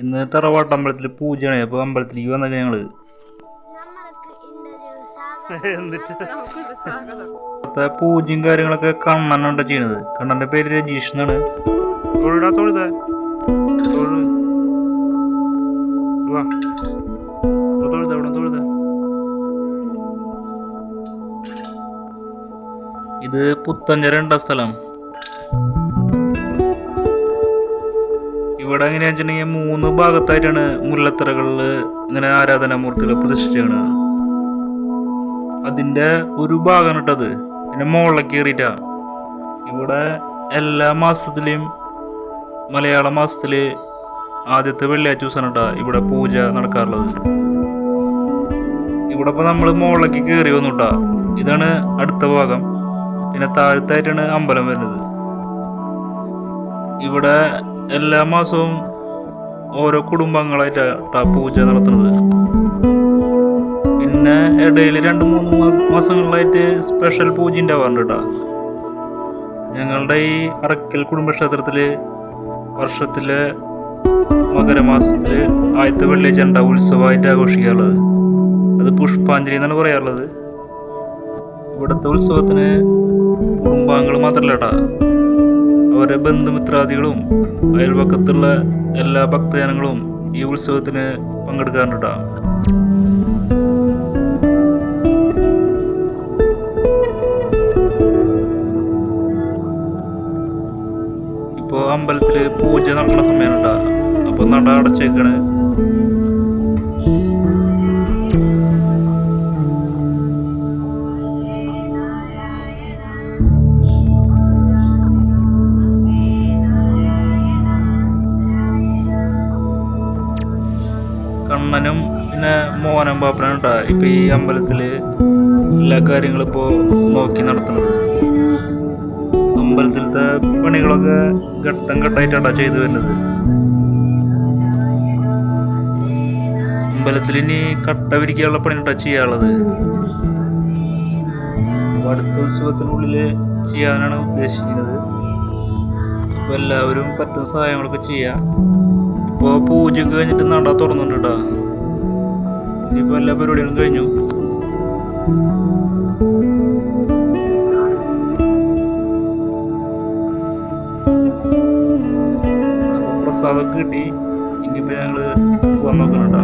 ഇന്ന് തറവാട്ട് അമ്പലത്തിൽ പൂജയാണ്. അപ്പൊ അമ്പലത്തിലേക്ക് വന്നേക്ക ഞങ്ങൾ. എന്നിട്ട്? പൂജയും കാര്യങ്ങളൊക്കെ കണ്ണനുണ്ട ചെയ്യണത് കണ്ണന്റെ പേര് രജീഷ് എന്നാണ്. തൊഴുടാ തൊഴുത തൊഴു. തൊഴുത ഇവിടെ തൊഴുത ഇത് പുത്തഞ്ചര ഉണ്ട സ്ഥലം. ഇവിടെ എങ്ങനെയാ വെച്ചിട്ടുണ്ടെങ്കിൽ മൂന്ന് ഭാഗത്തായിട്ടാണ് മുല്ലത്തറകളിൽ ഇങ്ങനെ ആരാധനാമൂർത്തികൾ പ്രതിഷ്ഠിച്ചാണ് അതിന്റെ ഒരു ഭാഗമാണ് ഇട്ടത് പിന്നെ മുകളിലേക്ക് കയറിയിട്ടാ. ഇവിടെ എല്ലാ മാസത്തിലെയും മലയാള മാസത്തിൽ ആദ്യത്തെ വെള്ളിയാഴ്ച ദിവസമാണ് കേട്ടോ ഇവിടെ പൂജ നടക്കാറുള്ളത്. ഇവിടെ ഇപ്പൊ നമ്മൾ മുകളിലേക്ക് കയറി വന്നു കേട്ടോ. ഇതാണ് അടുത്ത ഭാഗം. പിന്നെ താഴത്തായിട്ടാണ് അമ്പലം വരുന്നത്. ഇവിടെ എല്ലാ മാസവും ഓരോ കുടുംബങ്ങളായിട്ടാ പൂജ നടത്തുന്നത്. പിന്നെ ഇടയിൽ രണ്ട് മൂന്ന് മാസ- മാസങ്ങളിലായിട്ട് സ്പെഷ്യൽ പൂജ ഉണ്ടാവാറുണ്ട് ഞങ്ങളുടെ ഈ അറക്കൽ കുടുംബക്ഷേത്രത്തിൽ വർഷത്തിലെ മകരമാസത്തിൽ ആദ്യത്തെ വെള്ളിയാഴ്ച ഉത്സവമായിട്ട് ആഘോഷിക്കാറുള്ളത്. അത് പുഷ്പാഞ്ജലി എന്നാണ് പറയാറുള്ളത്. ഇവിടുത്തെ ഉത്സവത്തിന് കുടുംബാംഗങ്ങൾ മാത്രമല്ല കേട്ടാ അവരെ ബന്ധുമിത്രാദികളും അയൽവക്കത്തുള്ള എല്ലാ ഭക്തജനങ്ങളും ഈ ഉത്സവത്തിന് പങ്കെടുക്കാറുണ്ട്? ഇപ്പോ അമ്പലത്തിൽ പൂജ നടക്കുന്ന സമയം അപ്പോൾ അപ്പൊ നട അടച്ചേക്കാണ് കണ്ണനും പിന്നെ മോഹനം പാപ്പനാണ് കേട്ടാ ഇപ്പൊ ഈ അമ്പലത്തിൽ എല്ലാ കാര്യങ്ങളും ഇപ്പോ നോക്കി നടത്തുന്നത്. അമ്പലത്തിലത്തെ പണികളൊക്കെ ഘട്ടം ഘട്ടമായിട്ടാണ് ചെയ്തു വരുന്നത്. അമ്പലത്തിൽ ഇനി കട്ട വിരിക്കാനുള്ള പണിയിട്ടാ ചെയ്യാനുള്ളത്. അടുത്ത ഉത്സവത്തിനുള്ളിൽ ചെയ്യാനാണ് ഉദ്ദേശിക്കുന്നത്. അപ്പൊ എല്ലാവരും പറ്റുന്ന സഹായങ്ങളൊക്കെ ചെയ്യാം. പൂജയൊക്കെ കഴിഞ്ഞിട്ട് നട തുറന്നുണ്ട് കേട്ടാ ഇനിയിപ്പോ എല്ലാ പരിപാടികളും കഴിഞ്ഞു. പ്രസാദം പ്രസാദമൊക്കെ കിട്ടി. ഇനിയിപ്പോ ഞങ്ങൾ പോകാൻ നോക്കണം കേട്ടോ